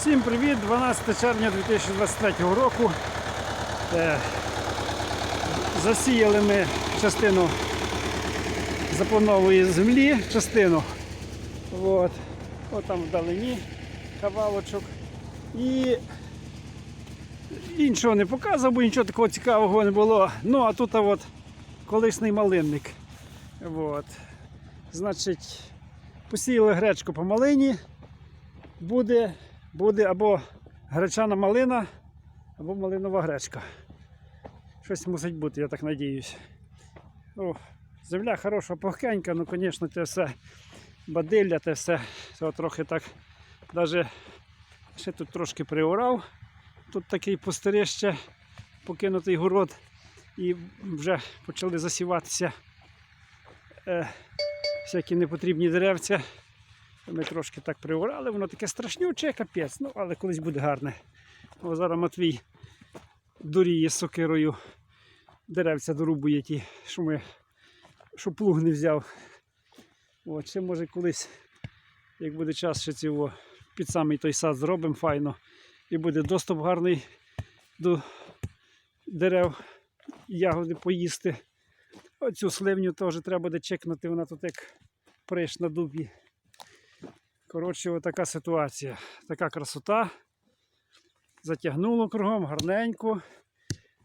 Всім привіт! 12 червня 2023 року. Е, засіяли ми частину запланової землі, частину. От. От там вдалині кавалочок. І іншого не показував, бо нічого такого цікавого не було. Ну, а тут от колишній малинник. От. Значить, посіяли гречку по малині. Буде, буде або гречана малина, або малинова гречка. Щось мусить бути, я так надіюсь. О, земля хороша, пухкенька, ну, звісно, це все бадилля, те все. Це трохи так, навіть ще тут трошки приорав. Тут такий пустирище, покинутий город, і вже почали засіватися е, всякі непотрібні деревця. Ми трошки так приорали, воно таке страшнюче, капець, ну але колись буде гарне. О, зараз Матвій дуріє з сокирою. Деревця дорубує ті, що ми що плуг не взяв. От, ще може колись, як буде час, ще цього під самий той сад зробимо файно. І буде доступ гарний до дерев, ягоди поїсти. Оцю сливню теж треба буде чекнути, вона тут як приш на дубі. Коротше, отака ситуація. Така красота. Затягнуло кругом, гарненько.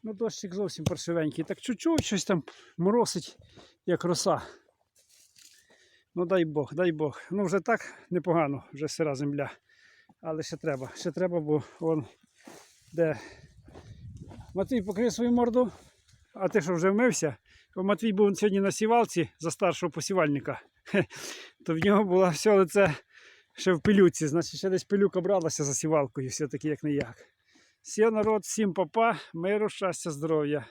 Ну, дощик зовсім паршивенький. Так чуть-чуть щось там моросить, як роса. Ну дай Бог, дай Бог. Ну вже так непогано, вже сира земля. Але ще треба, ще треба, бо вон де. Матвій покрив свою морду, а ти що вже вмився? Бо Матвій був сьогодні на сівалці за старшого посівальника. То в нього було все лице ще в пилюці, значить ще десь пилюка бралася за сівалкою, все-таки як не як. Все, народ, всім папа, миру, щастя, здоров'я.